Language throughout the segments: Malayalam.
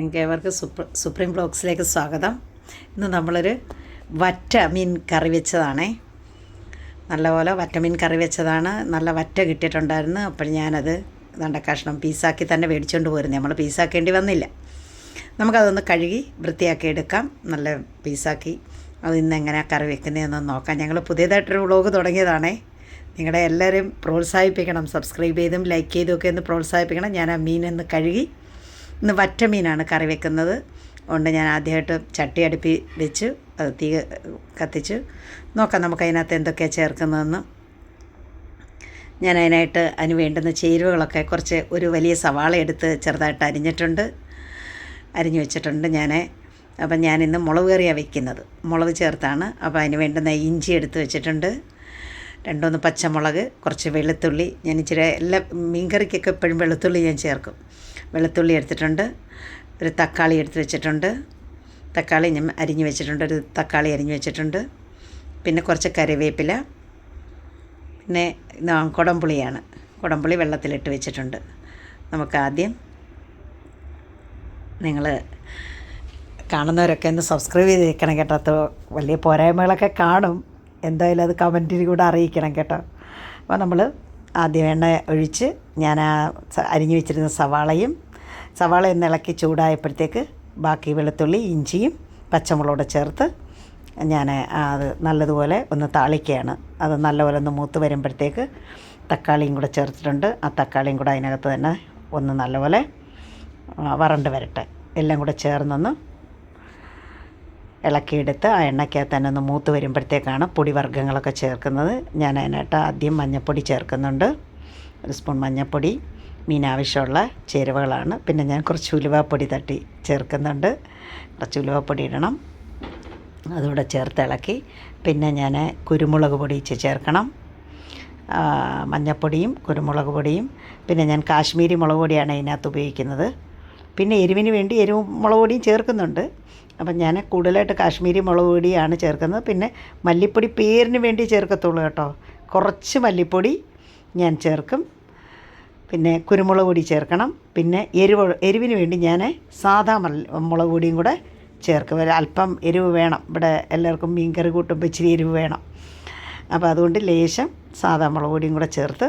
നിങ്ങൾക്ക് ഏവർക്ക് സുപ്ര സുപ്രീം ബ്ലോഗ്സിലേക്ക് സ്വാഗതം. ഇന്ന് നമ്മളൊരു വറ്റ മീൻ കറി വെച്ചതാണേ. നല്ലപോലെ വറ്റ മീൻ കറി വെച്ചതാണ്. നല്ല വറ്റ കിട്ടിയിട്ടുണ്ടായിരുന്നു. അപ്പോൾ ഞാനത് നല്ല കഷ്ണം പീസാക്കി തന്നെ മേടിച്ചുകൊണ്ട് പോരുന്നു. നമ്മൾ പീസാക്കേണ്ടി വന്നില്ല. നമുക്കതൊന്ന് കഴുകി വൃത്തിയാക്കി എടുക്കാം. നല്ല പീസാക്കി. അത് ഇന്ന് എങ്ങനെയാണ് കറി വെക്കുന്നതെന്ന് നോക്കാം. ഞങ്ങൾ പുതിയതായിട്ടൊരു വ്ളോഗ് തുടങ്ങിയതാണേ. നിങ്ങളെ എല്ലാവരും പ്രോത്സാഹിപ്പിക്കണം. സബ്സ്ക്രൈബ് ചെയ്തും ലൈക്ക് ചെയ്തും ഒക്കെ ഒന്ന് പ്രോത്സാഹിപ്പിക്കണം. ഞാൻ ആ മീനൊന്ന് കഴുകി ഇന്ന് വറ്റ മീനാണ് കറി വെക്കുന്നത്. അതുകൊണ്ട് ഞാൻ ആദ്യമായിട്ട് ചട്ടി അടുപ്പി വെച്ച്. അത് തീ കത്തിച്ച്. നോക്കാം നമുക്ക് അതിനകത്ത് എന്തൊക്കെയാണ് ചേർക്കുന്നതെന്ന്. ഞാൻ അതിനായിട്ട് അതിന് വേണ്ടുന്ന ചേരുവകളൊക്കെ കുറച്ച് ഒരു വലിയ സവാള എടുത്ത് ചെറുതായിട്ട് അരിഞ്ഞിട്ടുണ്ട്. അരിഞ്ഞു വെച്ചിട്ടുണ്ട് ഞാൻ അപ്പം ഞാനിന്ന് മുളക് കറിയാണ് വെക്കുന്നത്. മുളക് ചേർത്താണ്. അപ്പോൾ അതിന് വേണ്ടുന്ന ഇഞ്ചി എടുത്ത് വെച്ചിട്ടുണ്ട്. രണ്ടൊന്ന് പച്ചമുളക് കുറച്ച് വെളുത്തുള്ളി. ഞാൻ ഇച്ചിരി എല്ലാ മീൻകറിക്കൊക്കെ എപ്പോഴും വെളുത്തുള്ളി ഞാൻ ചേർക്കും. വെളുത്തുള്ളി എടുത്തിട്ടുണ്ട് ഒരു തക്കാളി എടുത്ത് വെച്ചിട്ടുണ്ട്. തക്കാളി ഞാൻ അരിഞ്ഞ് വെച്ചിട്ടുണ്ട് ഒരു തക്കാളി അരിഞ്ഞ് വെച്ചിട്ടുണ്ട്. പിന്നെ കുറച്ച് കറിവേപ്പില പിന്നെ കുടംപുളിയാണ്. കുടംപുളി വെള്ളത്തിലിട്ട് വെച്ചിട്ടുണ്ട്. നമുക്ക് ആദ്യം നിങ്ങൾ കാണുന്നവരൊക്കെ ഒന്ന് സബ്സ്ക്രൈബ് ചെയ്തിരിക്കണം കേട്ടോ. അത് വലിയ പോരായ്മകളൊക്കെ കാണും. എന്തായാലും അത് കമന്റിൽ കൂടെ അറിയിക്കണം കേട്ടോ. അപ്പോൾ നമ്മൾ ആദ്യം എണ്ണ ഒഴിച്ച് ഞാൻ ആ അരിഞ്ഞു വെച്ചിരുന്ന സവാളയും സവാള ഒന്ന് ഇളക്കി ചൂടായപ്പോഴത്തേക്ക് ബാക്കി വെളുത്തുള്ളി ഇഞ്ചിയും പച്ചമുളകൂടെ ചേർത്ത് ഞാൻ അത് നല്ലതുപോലെ ഒന്ന് താളിക്കുകയാണ്. അത് നല്ലപോലെ ഒന്ന് മൂത്ത് വരുമ്പോഴത്തേക്ക് തക്കാളിയും കൂടെ ചേർത്തിട്ടുണ്ട്. ആ തക്കാളിയും കൂടെ അതിനകത്ത് തന്നെ ഒന്ന് നല്ലപോലെ വറണ്ട് വരട്ടെ. എല്ലാം കൂടെ ചേർന്നൊന്ന് ഇളക്കിയെടുത്ത് ആ എണ്ണയ്ക്കകത്ത് തന്നെ ഒന്ന് മൂത്ത് വരുമ്പോഴത്തേക്കാണ് പൊടിവർഗങ്ങളൊക്കെ ചേർക്കുന്നത്. ഞാൻ അതിനായിട്ട് ആദ്യം മഞ്ഞൾപ്പൊടി ചേർക്കുന്നുണ്ട്. ഒരു സ്പൂൺ മഞ്ഞൾപ്പൊടി മീൻ ആവശ്യമുള്ള ചേരുവകളാണ്. പിന്നെ ഞാൻ കുറച്ച് ഉലുവാപ്പൊടി തട്ടി ചേർക്കുന്നുണ്ട്. കുറച്ച് ഉലുവാപ്പൊടി ഇടണം. അതുകൂടെ ചേർത്ത് ഇളക്കി. പിന്നെ ഞാൻ കുരുമുളക് പൊടി ചേർക്കണം. മഞ്ഞൾപ്പൊടിയും കുരുമുളക് പൊടിയും. പിന്നെ ഞാൻ കാശ്മീരി മുളക് പൊടിയാണ് ഇതിനകത്ത് ഉപയോഗിക്കുന്നത്. പിന്നെ എരിവിന് വേണ്ടി എരിവ് മുളക് പൊടിയും ചേർക്കുന്നുണ്ട്. അപ്പം ഞാൻ കൂടുതലായിട്ട് കാശ്മീരി മുളക് പൊടിയാണ് ചേർക്കുന്നത്. പിന്നെ മല്ലിപ്പൊടി പേരിന് വേണ്ടി ചേർക്കത്തുള്ളൂ കേട്ടോ. കുറച്ച് മല്ലിപ്പൊടി ഞാൻ ചേർക്കും. പിന്നെ കുരുമുളക് പൊടി ചേർക്കണം. പിന്നെ എരിവ് എരിവിന് വേണ്ടി ഞാൻ സാധാ മുളക് പൊടിയും കൂടെ ചേർക്കും. അല്പം എരിവ് വേണം. ഇവിടെ എല്ലാവർക്കും മീൻ കറി കൂട്ടുമ്പോൾ ഇച്ചിരി എരിവ് വേണം. അപ്പോൾ അതുകൊണ്ട് ലേശം സാധാ മുളക് പൊടിയും കൂടെ ചേർത്ത്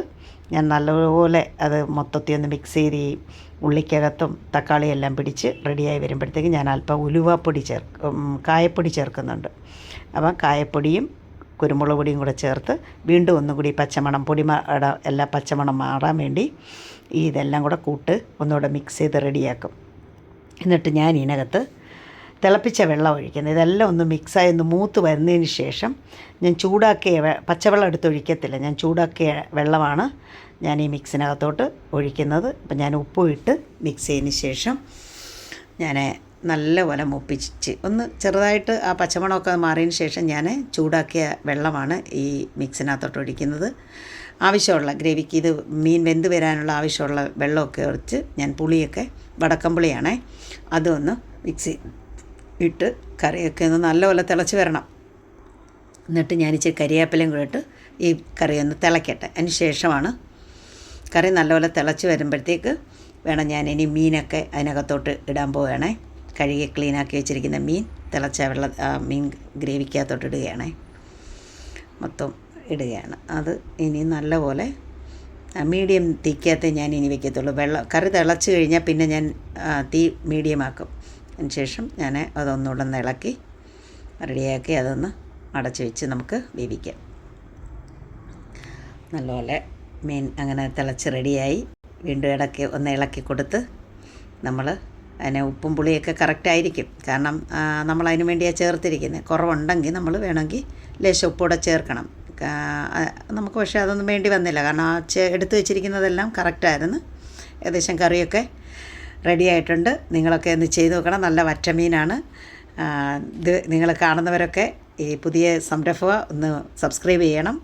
ഞാൻ നല്ലപോലെ അത് മൊത്തത്തിൽ ഒന്ന് മിക്സ് ചെയ്ത് ഉള്ളിക്കകത്തും തക്കാളിയും എല്ലാം പിടിച്ച് റെഡിയായി വരുമ്പോഴത്തേക്ക് ഞാൻ അല്പം ഉലുവാപ്പൊടി ചേർക്കും കായപ്പൊടി ചേർക്കുന്നുണ്ട്. അപ്പം കായപ്പൊടിയും കുരുമുളക് പൊടിയും കൂടെ ചേർത്ത് വീണ്ടും ഒന്നുകൂടി പച്ചമണം പൊടി മാട എല്ലാ പച്ചമണം മാറാൻ വേണ്ടി ഇതെല്ലാം കൂടെ കൂട്ട് ഒന്നുകൂടെ മിക്സ് ചെയ്ത് റെഡിയാക്കും എന്നിട്ട് ഞാൻ ഇതിനകത്ത് തിളപ്പിച്ച വെള്ളം ഒഴിക്കുന്നത്. ഇതെല്ലാം ഒന്ന് മിക്സായി ഒന്ന് മൂത്ത് വരുന്നതിന് ശേഷം ഞാൻ ചൂടാക്കിയ പച്ചവെള്ളം എടുത്ത് ഒഴിക്കത്തില്ല. ഞാൻ ചൂടാക്കിയ വെള്ളമാണ് ഞാൻ ഈ മിക്സിനകത്തോട്ട് ഒഴിക്കുന്നത്. അപ്പം ഞാൻ ഉപ്പും ഇട്ട് മിക്സ് ചെയ്തതിന് ശേഷം ഞാൻ നല്ലപോലെ മുപ്പിച്ച് ഒന്ന് ചെറുതായിട്ട് ആ പച്ചമണമൊക്കെ മാറിയതിന് ശേഷം ഞാൻ ചൂടാക്കിയ വെള്ളമാണ് ഈ മിക്സിനകത്തോട്ട് ഒഴിക്കുന്നത്. ആവശ്യമുള്ള ഗ്രേവിക്ക് ഇത് മീൻ വെന്ത് വരാനുള്ള ആവശ്യമുള്ള വെള്ളമൊക്കെ ഒഴിച്ച് ഞാൻ പുളിയൊക്കെ വടക്കം പുളിയാണേ അതൊന്ന് മിക്സി ഇട്ട് കറിയൊക്കെ ഒന്ന് നല്ലപോലെ തിളച്ച് വരണം. എന്നിട്ട് ഞാൻ ഇച്ചിരി കരിവേപ്പിലയും കൂടെ ഇട്ട് ഈ കറി ഒന്ന് തിളയ്ക്കട്ടെ അതിന് ശേഷമാണ് കറി നല്ലപോലെ തിളച്ച് വരുമ്പോഴത്തേക്ക് വേണം ഞാൻ ഇനി മീനൊക്കെ അതിനകത്തോട്ട് ഇടാൻ പോവുകയാണേ. കഴുകി ക്ലീനാക്കി വെച്ചിരിക്കുന്ന മീൻ തിളച്ച വെള്ള മീൻ ഗ്രേവിക്കകത്തോട്ട് ഇടുകയാണേ. മൊത്തം ഇടുകയാണ്. അത് ഇനി നല്ലപോലെ മീഡിയം തീക്കകത്ത് ഞാൻ ഇനി വെക്കത്തുള്ളൂ. വെള്ളം കറി തിളച്ച് കഴിഞ്ഞാൽ പിന്നെ ഞാൻ തീ മീഡിയം ആക്കും അതിന് ശേഷം ഞാൻ അതൊന്നുകൂടെ ഒന്ന് ഇളക്കി റെഡിയാക്കി അതൊന്ന് അടച്ച് വെച്ച് നമുക്ക് വേവിക്കാം. നല്ലപോലെ മീൻ അങ്ങനെ തിളച്ച് റെഡിയായി. വീണ്ടും ഇടയ്ക്ക് ഒന്ന് ഇളക്കി കൊടുത്ത് നമ്മൾ അതിന് ഉപ്പും പുളിയൊക്കെ കറക്റ്റായിരിക്കും കാരണം നമ്മൾ അതിന് വേണ്ടിയാണ് ചേർത്തിരിക്കുന്നത്. കുറവുണ്ടെങ്കിൽ നമ്മൾ വേണമെങ്കിൽ ലേശം ഉപ്പൂടെ ചേർക്കണം. നമുക്ക് പക്ഷേ അതൊന്നും വേണ്ടി വന്നില്ല. കാരണം ആ എടുത്ത് വെച്ചിരിക്കുന്നതെല്ലാം കറക്റ്റായിരുന്നു ഏകദേശം കറിയൊക്കെ റെഡി ആയിട്ടുണ്ട്. നിങ്ങളൊക്കെ ഒന്ന് ചെയ്ത് നോക്കണം. നല്ല വറ്റമീനാണ്. ഇത് നിങ്ങൾ കാണുന്നവരൊക്കെ ഈ പുതിയ സംരംഭം ഒന്ന് സബ്സ്ക്രൈബ് ചെയ്യണം.